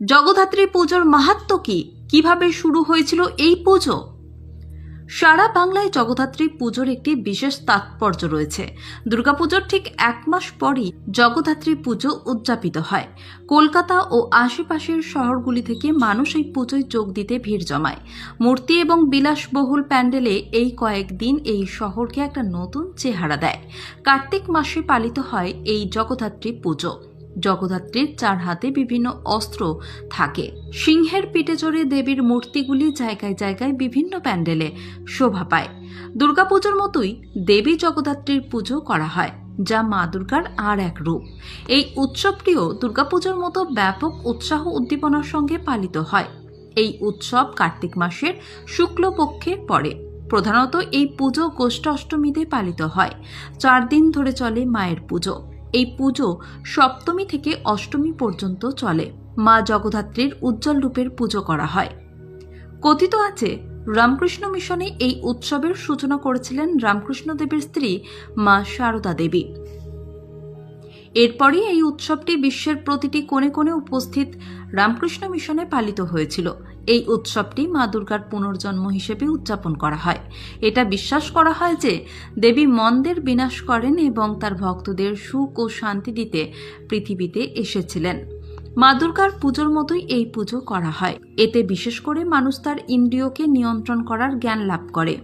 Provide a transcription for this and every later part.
জগদ্ধাত্রী পুজোর মাহাত্ম কি? কীভাবে শুরু হয়েছিল এই পুজো? সারা বাংলায় জগদ্ধাত্রী পুজোর একটি বিশেষ তাৎপর্য রয়েছে। দুর্গাপুজোর ঠিক এক মাস পরই জগদ্ধাত্রী পুজো উদযাপিত হয়। কলকাতা ও আশেপাশের শহরগুলি থেকে মানুষ এই পুজোয় যোগ দিতে ভিড় জমায়। মূর্তি এবং বিলাসবহুল প্যান্ডেলে এই কয়েকদিন এই শহরকে একটা নতুন চেহারা দেয়। কার্তিক মাসে পালিত হয় এই জগদ্ধাত্রী পুজো। জগদ্ধাত্রীর চার হাতে বিভিন্ন অস্ত্র থাকে। সিংহের পিঠে চড়ে দেবীর মূর্তিগুলি জায়গায় জায়গায় বিভিন্ন প্যান্ডেলে শোভা পায়। দুর্গাপুজোর মতোই দেবী জগদ্ধাত্রীর পুজো করা হয়, যা মা দুর্গার আর এক রূপ। এই উৎসবটিও দুর্গাপুজোর মতো ব্যাপক উৎসাহ উদ্দীপনার সঙ্গে পালিত হয়। এই উৎসব কার্তিক মাসের শুক্লপক্ষে পড়ে। প্রধানত এই পুজো গোষ্ঠ অষ্টমীতে পালিত হয়। চার দিন ধরে চলে মায়ের পুজো। এই পুজো সপ্তমী থেকে অষ্টমী পর্যন্ত চলে। মা জগদ্ধাত্রীর উজ্জ্বল রূপের পুজো করা হয়। কথিত আছে, রামকৃষ্ণ মিশনে এই উৎসবের সূচনা করেছিলেন রামকৃষ্ণ দেবের স্ত্রী মা শারদা দেবী। এরপরই এই উৎসবটি বিশ্বের প্রতিটি কোণে কোণে উপস্থিত রামকৃষ্ণ মিশনে পালিত হয়েছিল। এই উৎসবটি মা দুর্গার পুনর্জন্ম হিসেবে উদযাপন করা হয়। এটা বিশ্বাস করা হয় যে দেবী মন্দের বিনাশ করেন এবং তার ভক্তদের সুখ ও শান্তি দিতে পৃথিবীতে এসেছিলেন। মা দুর্গার পুজোর মতোই এই পুজো করা হয়। এতে বিশেষ করে মানুষ তার ইন্দ্রিয়কে নিয়ন্ত্রণ করার জ্ঞান লাভ করে।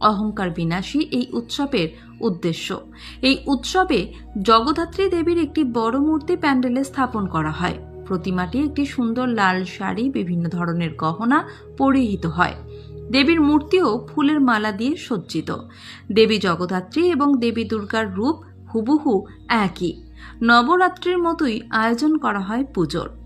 অহংকার বিনাশী এই উৎসবের উদ্দেশ্য। এই উৎসবে জগদ্ধাত্রী দেবীর একটি বড় মূর্তি প্যান্ডেলে স্থাপন করা হয়। প্রতিমাটি একটি সুন্দর লাল শাড়ি, বিভিন্ন ধরনের গহনা পরিহিত হয়। দেবীর মূর্তিও ফুলের মালা দিয়ে সজ্জিত। দেবী জগদ্ধাত্রী এবং দেবী দুর্গার রূপ হুবহু একই। নবরাত্রির মতোই আয়োজন করা হয় পুজোর।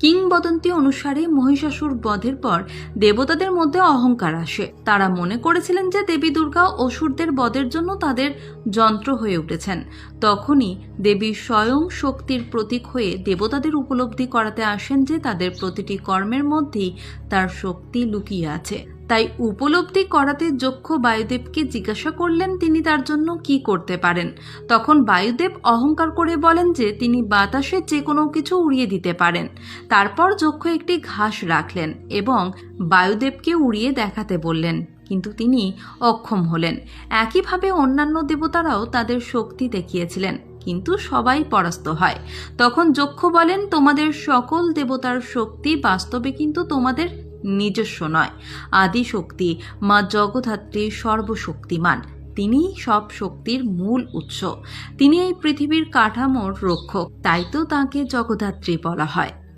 কিংবদন্তি অনুসারে মহিষাসুর বধের পর দেবতাদের মধ্যে অহংকার আসে। তারা মনে করেছিলেন যে দেবী দুর্গা অসুরদের বধের জন্য তাদের যন্ত্র হয়ে উঠেছেন। তখনই দেবী স্বয়ং শক্তির প্রতীক হয়ে দেবতাদের উপলব্ধি করাতে আসেন যে তাদের প্রতিটি কর্মের মধ্যেই তার শক্তি লুকিয়ে আছে। তাই উপলব্ধি করাতে যক্ষ বায়ুদেবকে জিজ্ঞাসা করলেন তিনি তার জন্য কি করতে পারেন। তখন বায়ুদেব অহংকার করে বলেন যে তিনি বাতাসে যে কোনো কিছু উড়িয়ে দিতে পারেন। তারপর যক্ষ একটি ঘাস রাখলেন এবং বায়ুদেবকে উড়িয়ে দেখাতে বললেন। কিন্তু তিনি অক্ষম হলেন। একইভাবে অন্যান্য দেবতারাও তাদের শক্তি দেখিয়েছিলেন, কিন্তু সবাই পরাস্ত হয়। তখন যক্ষ বলেন, তোমাদের সকল দেবতার শক্তি বাস্তবে কিন্তু তোমাদের নিজস্ব নয়। আদি শক্তি মা জগধাত্রী সর্বশক্তিমান। তিনি সব শক্তির মূল উৎস। তিনি এই পৃথিবীর কাঠামোর রক্ষক। তাই তো তাঁকে জগধাত্রী বলা হয়।